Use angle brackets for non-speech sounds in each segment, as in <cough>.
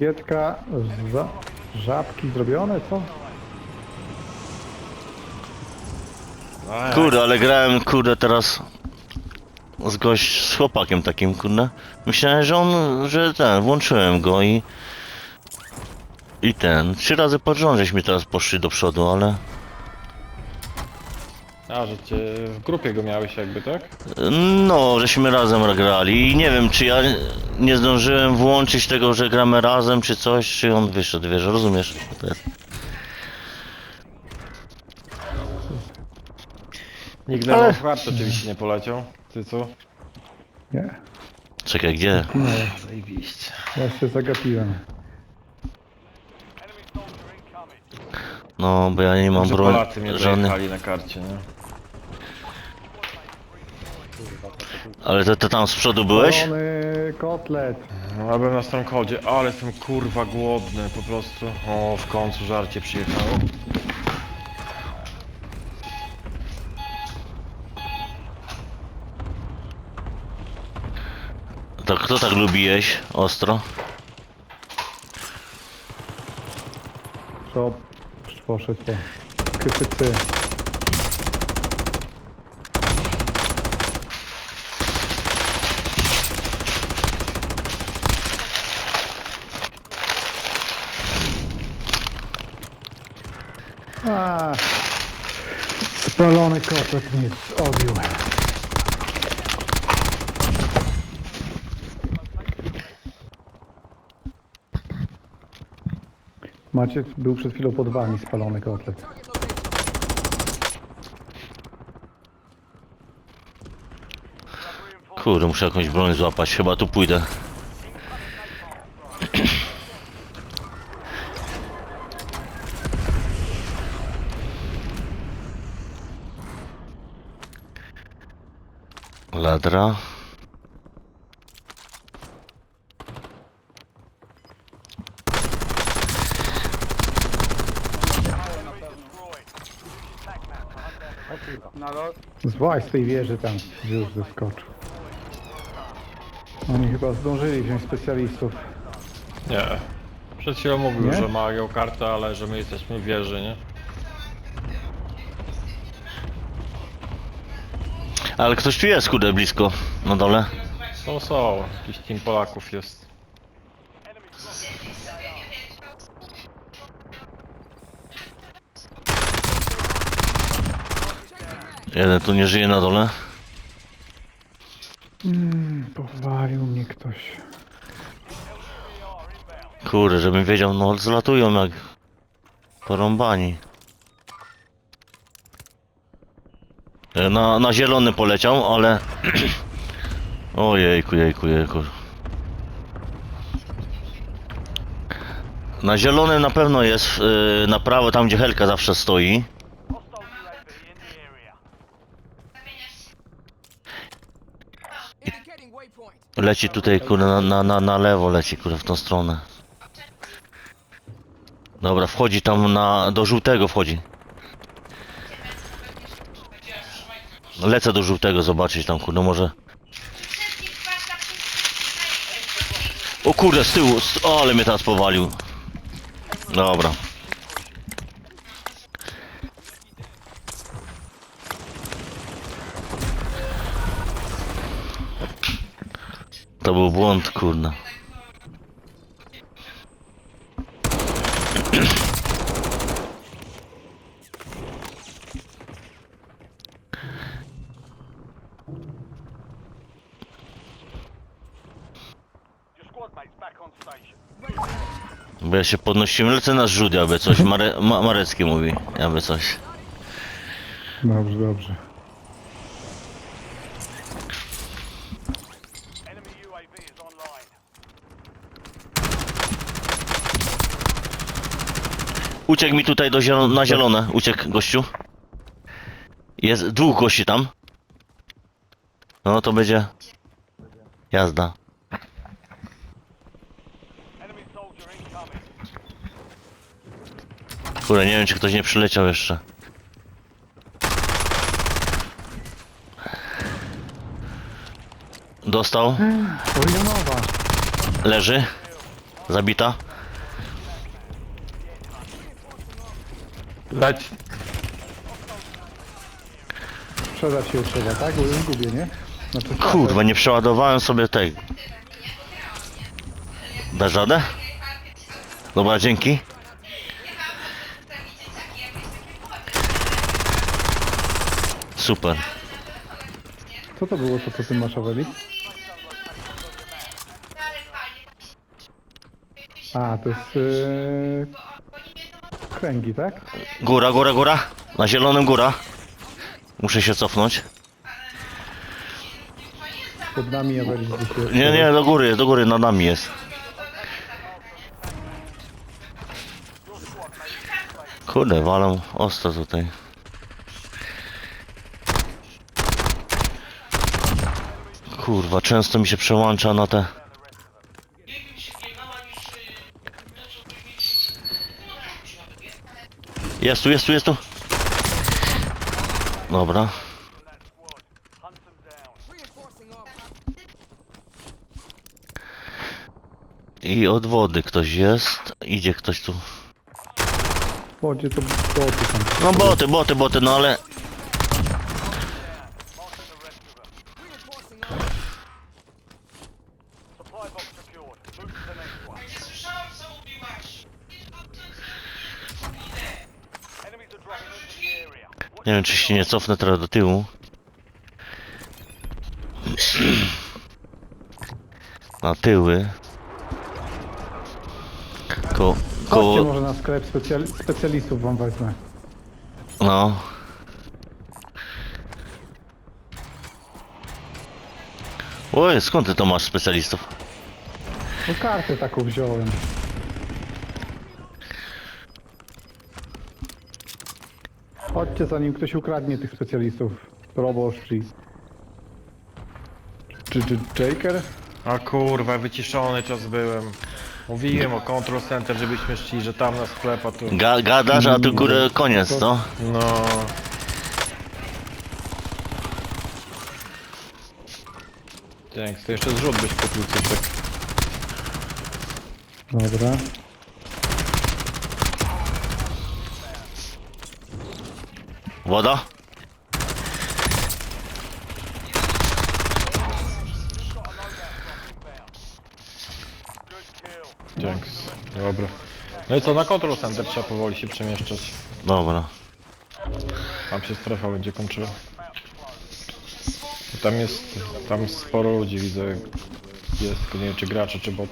Kietka, za, żabki zrobione, co? A, Kurde, ale grałem, kurde, teraz z gość, z chłopakiem takim, kurde. Myślałem, że on, że ten, włączyłem go i... I ten, trzy razy pod rząd żeśmy teraz poszli do przodu, ale... A, że cię w grupie go miałeś jakby, tak? No, żeśmy razem grali i nie wiem, czy ja nie zdążyłem włączyć tego, że gramy razem, czy coś, czy on wyszedł, wiesz, rozumiesz? To jest- Nikt Ale- na hard oczywiście nie poleciał. Ty co? Nie, Czekaj, gdzie? nie, Zajebiście. ja się zagapiłem. No, bo ja nie mam Że broni Polacy mnie żadnych. dojechali na karcie, nie? Ale to, to tam z przodu byłeś? Zielony kotlet. No, ja byłem na strongholdzie, ale jestem kurwa głodny po prostu. O, w końcu żarcie przyjechało. To kto tak lubi jeść ostro? Co? Już poszedł po krytycy. A, spalony kotlet mnie obił. Macie, był przed chwilą pod wami spalony kotlet. Kurde, muszę jakąś broń złapać, chyba tu pójdę. Ladra. Złaź z tej wieży tam, gdzie już zeskoczył. Oni chyba zdążyli wziąć specjalistów. Nie. Przed chwilą mówił, Nie? że ma kartę, ale że my jesteśmy w wieży, nie? Ale ktoś tu jest, kurde, blisko, na dole. Są, są. Jakiś team Polaków jest. Jeden tu nie żyje na dole. Mm, powalił mnie ktoś. Kurde, żebym wiedział, no zlatują jak porąbani. Na, na zielony poleciał, ale... <clears throat> Ojejku, jejku, jejku. Na zielony na pewno jest, yy, na prawo, tam gdzie Helka zawsze stoi. Leci tutaj, kurde, na, na, na, na lewo leci, kurde, w tą stronę. Dobra, wchodzi tam na, do żółtego wchodzi. Lecę do żółtego zobaczyć tam, kurde, może... O kurde, z tyłu, o, ale mnie teraz powalił. Dobra. To był błąd, kurde. Ja się podnosiłem, lecę na zrzut, aby coś. Mare, Ma, Marecki mówi, aby coś. Dobrze, dobrze. Uciekł mi tutaj do zielo na zielone, uciekł gościu. Jest dwóch gości tam. No to będzie jazda. Kurde, nie wiem czy ktoś nie przyleciał jeszcze. Dostał, hmm, leży, zabita. Leć. Sprzedać się trzeba, tak? Bo już gubię, nie? Znaczy, Kurwa, nie przeładowałem sobie tej. Dasz radę? Dobra, dzięki. Super. Co to było, to co ty masz, Aweli? A, to jest... Yy... Kręgi, tak? Góra, góra, góra. Na zielonym góra. Muszę się cofnąć. Pod nami Aweli gdzieś jest. Nie, nie, do góry, do góry, nad nami jest. Kurde, walą ostro tutaj. Kurwa, często mi się przełącza na te... Jest tu, jest tu, jest tu. Dobra. I od wody ktoś jest. Idzie ktoś tu. Bodzie to boty tam. No boty, boty, boty, no ale... Nie wiem, czy się nie cofnę teraz do tyłu. <clears throat> Na tyły. Ko... Chodźcie Koło... może na sklep specjal... specjalistów wam wezmę. No. Oj, skąd ty to masz specjalistów? No kartę taką wziąłem. Chodźcie zanim ktoś ukradnie tych specjalistów. Proboszcz czy... Czy, czy Jaker? A kurwa, wyciszony czas byłem. Mówiłem o Control Center, żebyśmy szli, że tam na sklep, a tu... Ga gadasz, a tu górę koniec, no. No... Dzięki, to jeszcze zrzut byś kupił cycek. Dobra. Woda? Dzięki. Dobra. No i co, na Control Center trzeba powoli się przemieszczać. Dobra. Tam się strefa będzie kończyła. Tam jest, tam sporo ludzi widzę. Jest, tylko nie wiem czy gracze, czy bot.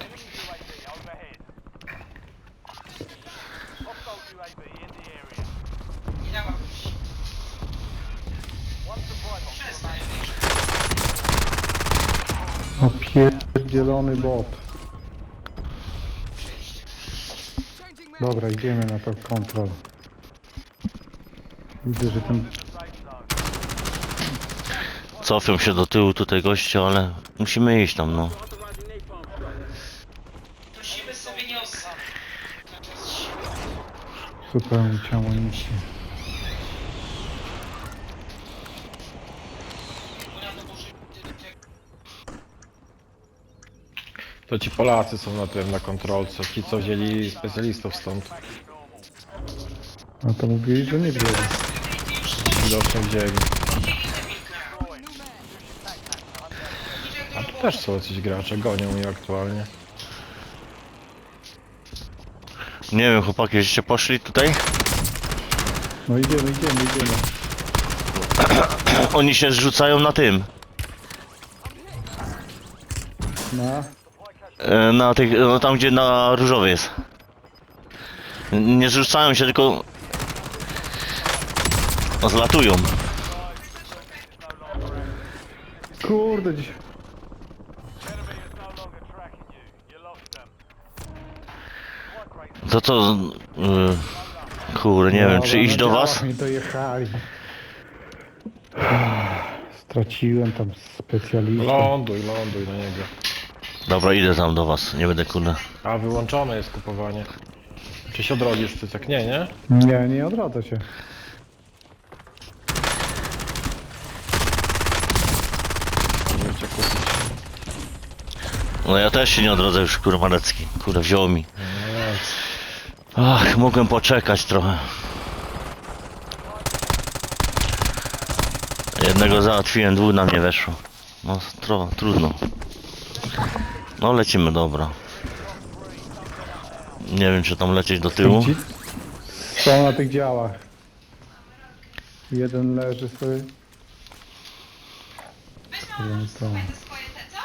Pierdzielony bot. Dobra, idziemy na to kontrol. Widzę, że ten... Cofią się do tyłu tutaj goście, ale musimy iść tam, no. Siły sobie niosą. zupełnie ciało nic. To ci Polacy są na tym, na kontrolce. Ci co wzięli specjalistów stąd. No to mówili, że nie wzięli. Widocznie wzięli. A tu też są jacyś gracze, gonią mnie aktualnie. Nie wiem, chłopaki, żeście poszli tutaj? No idziemy, idziemy, idziemy. Oni się zrzucają na tym. No. E, Na tych, no tam gdzie na różowy jest. Nie zrzucają się, tylko... Zlatują. Kurde, dziś... Enemy is no longer tracking you. You lost them. Supply crates To co... y, Kurde, nie wiem, Dobra, czy iść na do działach was? mi dojechali. Straciłem tam specjalistę. Ląduj, ląduj na niego. Dobra, idę tam do was, nie będę kurde. A wyłączone jest kupowanie. Czy się odrodzisz, tak Nie, nie? Nie, nie odradza się. No ja też się nie odrodzę już, kurde, malecki. Kurde, wziął mi. Ach, mogłem poczekać trochę. Jednego załatwiłem, dwóch na mnie weszło. No, tro, trudno. No, lecimy, dobra. Nie wiem, czy tam lecieć do tyłu. Są na tych działach. Jeden leży sobie. Weź swoje te, co?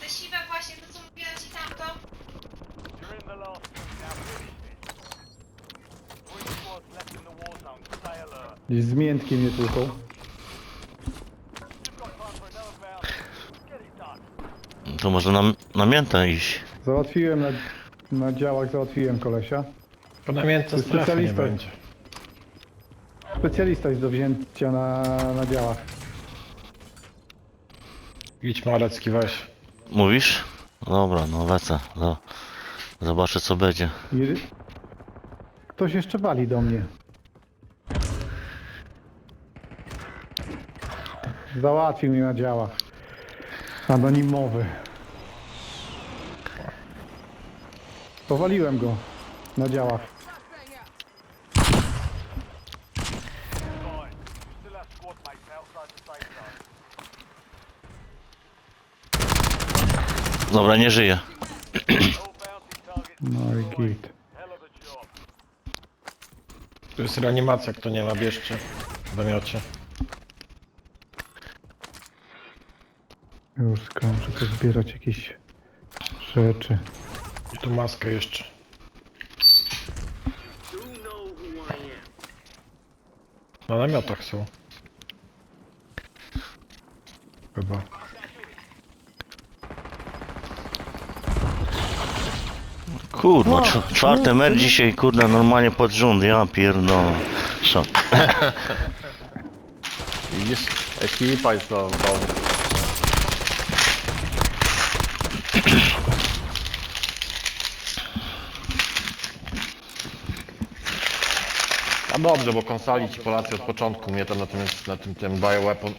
Te siwe właśnie, to co ci tamto. Gdzieś z miętkiem mnie tłuką. To może na, na miętę iść. Załatwiłem na, na działach, załatwiłem kolesia. To strefy nie specjalista. będzie. Specjalista jest do wzięcia na, na działach. Idź Marecki, weź. Mówisz? Dobra, no lecę. No. Zobaczę, co będzie. I... Ktoś jeszcze wali do mnie. Załatwił mnie na działach. Anonimowy. Powaliłem go na działach. Dobra, nie targets No i git. Tu jest reanimacja, kto nie ma, bierzcie. W namiocie. Już skończę to zbierać jakieś rzeczy. I tu maskę jeszcze. Na namiotach są. Chyba. Kurwa, cz- czwarty mecz dzisiaj, kurde, normalnie pod rząd. Ja pierdolę. Szok. Widzisz? Ekipa jest A dobrze, bo konsali ci Polacy od początku mnie tam na tym, na tym, tym bioweapon